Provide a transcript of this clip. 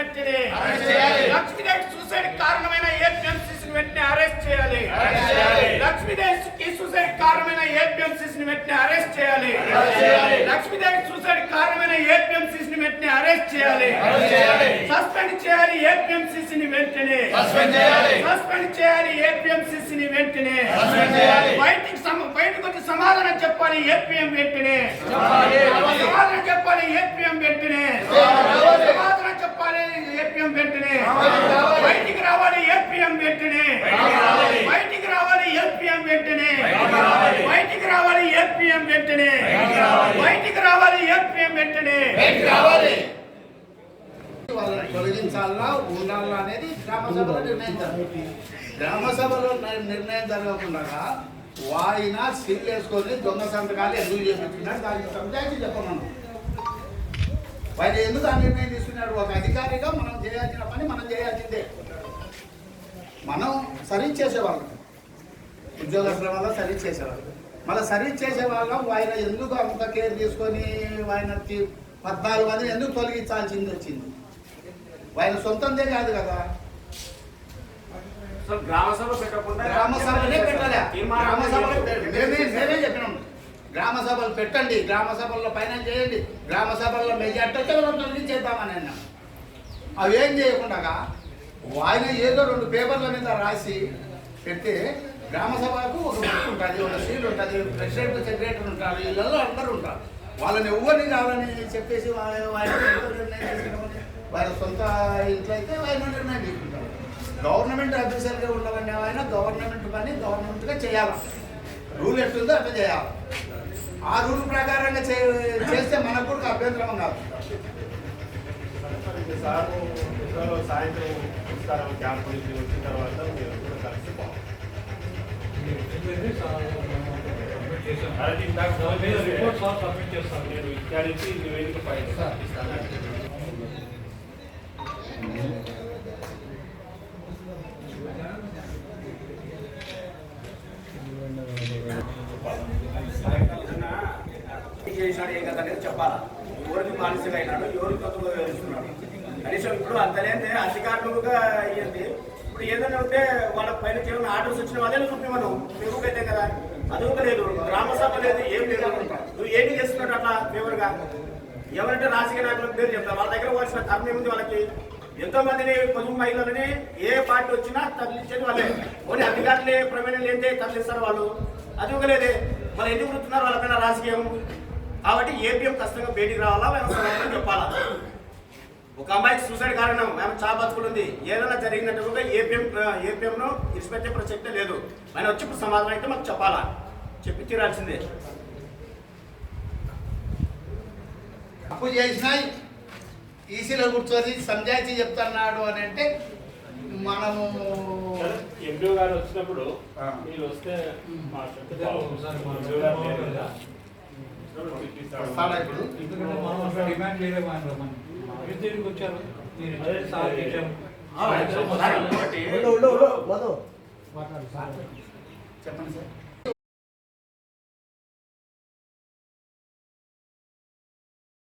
వెంటనే అరెస్ట్ చేయాలి. లక్ష్మీదేవి సూసైడ్ కారణమైన ఏపీఎంసీసీ వెంటనే అరెస్ట్ చేయాలి అరెస్ట్ చేయాలి. లక్ష్మీదేవికి సూసైడ్ కారణమైన ఏపీఎంసీ వెంటనే అరెస్ట్ చేయాలి అరెస్ట్ చేయాలి. లక్ష్మీదేవి సూసైడ్ కారణమైన ఏపీఎంసీ వెంటనే అరెస్ట్ చేయాలి అరెస్ట్ చేయాలి. సస్పెండ్ చేయాలి ఏపీఎంసీసీ వెంటనే సస్పెండ్ చేయాలి. సస్పెండ్ చేయాలి ఏపీఎంసీసీ వెంటనే. బయటికి బయటకు వచ్చి సమాధానం చెప్పాలి ఏపీఎం వెంటనే. సమాధానం చెప్పాలి ఏపీఎం వెంటనే రావాలి. సమాధానం చెప్పాలి ఏపీఎం వెంటనే రావాలి. బయటికి రావాలి ఏపీఎం వెంటనే. బయటికి రావాలి. ఏపీఎం వెంటనే. బయటికి రావాలి. ఏపీఎం వెంటనే. బయటికి రావాలి. ఏపీఎం వెంటనే. తొలగించాలా ఉండాలా అనేది గ్రామ సభలో నిర్ణయించాలి గ్రామ సభలో నిర్ణయం జరగకుండా వాయిన సీల్ వేసుకొని దొంగ సంతకాలు ఎందుకు చేపించుకున్నాడు దానికి సంజాయితీ చెప్పమను. ఆయన ఎందుకు ఆ నిర్ణయం తీసుకున్నాడు ఒక అధికారిగా మనం చేయాల్సిన పని మనం చేయాల్సిందే. మనం సర్వీస్ చేసేవాళ్ళం. ఉద్యోగస్తుల వల్ల సర్వీస్ చేసేవాళ్ళం. మళ్ళీ సర్వీస్ చేసే వాళ్ళం ఆయన ఎందుకు అంత కేర్ తీసుకొని ఆయనకి పద్నాలుగు మందిని ఎందుకు తొలగించాల్సింది వచ్చింది? ఆయన సొంతందే కాదు కదా. గ్రామ సభ పెట్టకుండా గ్రామ సభలే పెట్టలే. చెప్పినాం గ్రామ సభలు పెట్టండి. గ్రామ సభల్లో పైన చేయండి. గ్రామ సభల్లో మెజార్టీ వచ్చే మనం తొలగించేద్దామని అన్నాం. అవి ఏం చేయకుండా ఆయన ఏదో రెండు పేపర్ల మీద రాసి పెడితే గ్రామ సభకు ఒక బుక్ ఉంటుంది ఒక సీట్ ఉంటుంది ప్రెసిడెంట్ సెక్రటరీ ఉంటారు వీళ్ళల్లో అందరూ ఉంటారు. వాళ్ళని ఎవరిని కావాలని చెప్పేసి వాళ్ళ సొంత ఇంట్లో అయితే ఆయన నిర్ణయం తీసుకుంటారు. గవర్నమెంట్ అఫీసర్గా ఉండాలని ఆయన గవర్నమెంట్ పని గవర్నమెంట్గా చేయాలి. రూల్ ఎట్టుందో అట్లా చేయాలి. ఆ రూల్ ప్రకారంగా చే చేస్తే మనకు కూడా అభ్యంతరం కాదు. సార్ సాయంత్రం వస్తారు క్యాంప్ నుంచి వచ్చిన తర్వాత మీరు కూడా కలిసి పోవాలి. అది నేను పైన చేశాడు ఏం అనేది చెప్పాలా? ఎవరికి మానసిక అయినాడు ఎవరికి తత్వంగా వివరిస్తున్నాడు కనీసం ఇప్పుడు అంతలేదే అధికారులుగా అయ్యింది ఇప్పుడు ఏదైనా ఉంటే వాళ్ళ పైన కేవలం ఆర్డర్స్ వచ్చిన వాళ్ళే చూపి మనం పెరుగుకైతే కదా? అది ఒక లేదు. గ్రామ సభ లేదు ఏం లేదు నువ్వు ఏంటి చేస్తున్నాడు అట్లా ఫేవర్గా? ఎవరంటే రాజకీయ నాయకులకు పేరు చెప్తారు వాళ్ళ దగ్గర వచ్చిన కర్మ ఏముంది వాళ్ళకి. ఎంతో మందిని పొదుపు మహిళలని ఏ పార్టీ వచ్చినా తరలించేది వాళ్ళే. ఓన్లీ అధికారులే ప్రమేణం లేదే తరలిస్తారు వాళ్ళు. అది వాళ్ళు లేదే. ఎందుకు వృత్తున్నారు వాళ్ళపైన రాజకీయం? కాబట్టి ఏపీఎం ఖచ్చితంగా బయటికి రావాలా? మేము చెప్పాలా? ఒక అమ్మాయికి సూసైడ్ కారణం మేము చా బతుకులుంది ఏదైనా జరిగినట్టుగా ఏపీఎం ఏపీఎంను ఇన్స్పెక్టర్ ప్రసక్తే లేదు. ఆయన వచ్చి ఇప్పుడు సమాధానం అయితే మాకు చెప్పాలా? చెప్పి తీరాల్సిందే. తప్పు చేసినా ఈసీలో కూర్చొని సంజాయితీ చెప్తున్నాడు అని అంటే మనము ఎంపీ గారు వచ్చినప్పుడు. మీరు వస్తే ఇప్పుడు? డిమాండ్ చేయలేము వచ్చారు మీరు సార్ ఇచ్చాము చెప్పండి సార్